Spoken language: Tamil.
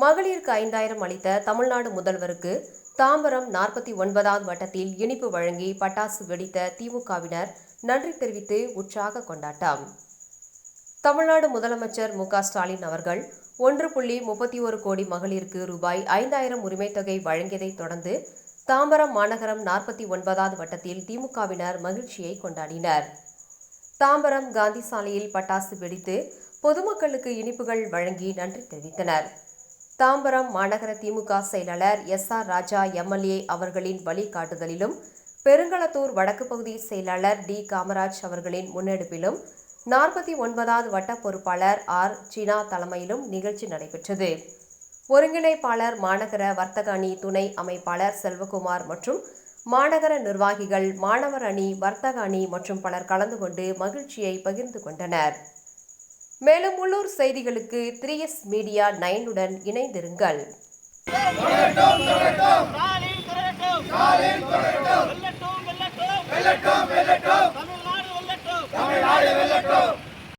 மகளிருக்கு ஐந்தாயிரம் அளித்த தமிழ்நாடு முதல்வருக்கு தாம்பரம் நாற்பத்தி ஒன்பதாவது வட்டத்தில் இனிப்பு வழங்கி பட்டாசு வெடித்த திமுகவினர் நன்றி தெரிவித்து உற்சாக கொண்டாட்டம். தமிழ்நாடு முதலமைச்சர் மு ஸ்டாலின் அவர்கள் ஒன்று புள்ளி முப்பத்தி ஒரு கோடி மகளிருக்கு ரூபாய் ஐந்தாயிரம் உரிமைத் தொகை வழங்கியதைத் தொடர்ந்து தாம்பரம் மாநகரம் நாற்பத்தி ஒன்பதாவது வட்டத்தில் திமுகவினர் மகிழ்ச்சியை கொண்டாடினர். தாம்பரம் காந்தி சாலையில் பட்டாசு வெடித்து பொதுமக்களுக்கு இனிப்புகள் வழங்கி நன்றி தெரிவித்தனர். தாம்பரம் மாநகர திமுக செயலாளர் எஸ் ஆர் ராஜா எம்எல்ஏ அவர்களின் வழிகாட்டுதலிலும் பெருங்களத்தூர் வடக்கு பகுதி செயலாளர் டி. காமராஜ் அவர்களின் முன்னெடுப்பிலும் நாற்பத்தி ஒன்பதாவது வட்ட பொறுப்பாளர் ஆர். சினா தலைமையிலும் நிகழ்ச்சி நடைபெற்றது. ஒருங்கிணைப்பாளர் மாநகர வர்த்தக அணி துணை அமைப்பாளர் செல்வகுமார் மற்றும் மாநகர நிர்வாகிகள் மாணவர் அணி வர்த்தக அணி மற்றும் பலர் கலந்து கொண்டு மகிழ்ச்சியை பகிர்ந்து கொண்டனர். மேலும் உள்ளூர் செய்திகளுக்கு த்ரீ எஸ் மீடியா நைனுடன் இணைந்திருங்கள். தமிழ்நாடு